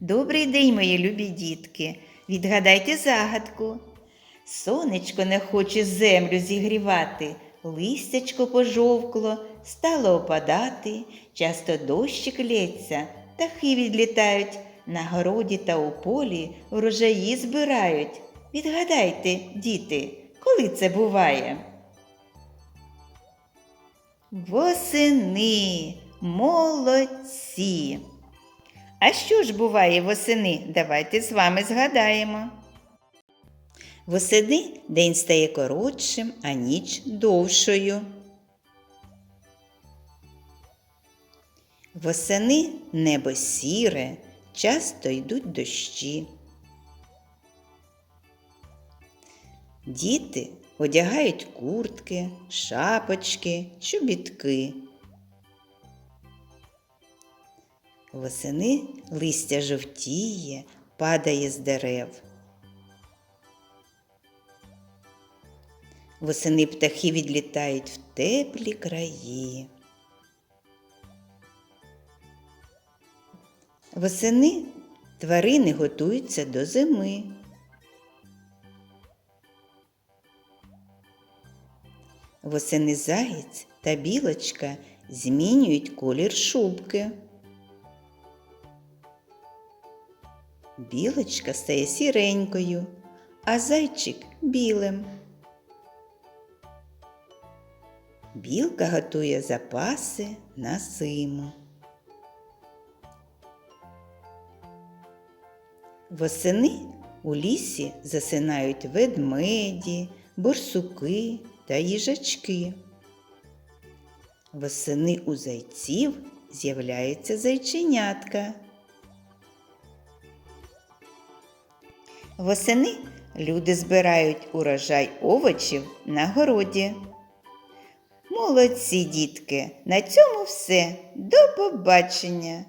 Добрий день, мої любі дітки. Відгадайте загадку. Сонечко не хоче землю зігрівати, листячко пожовкло, стало опадати, часто дощик лється, птахи відлітають, на городі та у полі врожаї збирають. Відгадайте, діти, коли це буває? Восени, молодці. А що ж буває восени? Давайте з вами згадаємо. Восени день стає коротшим, а ніч довшою. Восени небо сіре, часто йдуть дощі. Діти одягають куртки, шапочки, чобітки. Восени листя жовтіє, падає з дерев. Восени птахи відлітають в теплі краї. Восени тварини готуються до зими. Восени заєць та білочка змінюють колір шубки. Білочка стає сіренькою, а зайчик білим. Білка готує запаси на зиму. Восени у лісі засинають ведмеді, борсуки та їжачки. Восени у зайців з'являється зайченятка. Восени люди збирають урожай овочів на городі. Молодці, дітки! На цьому все. До побачення!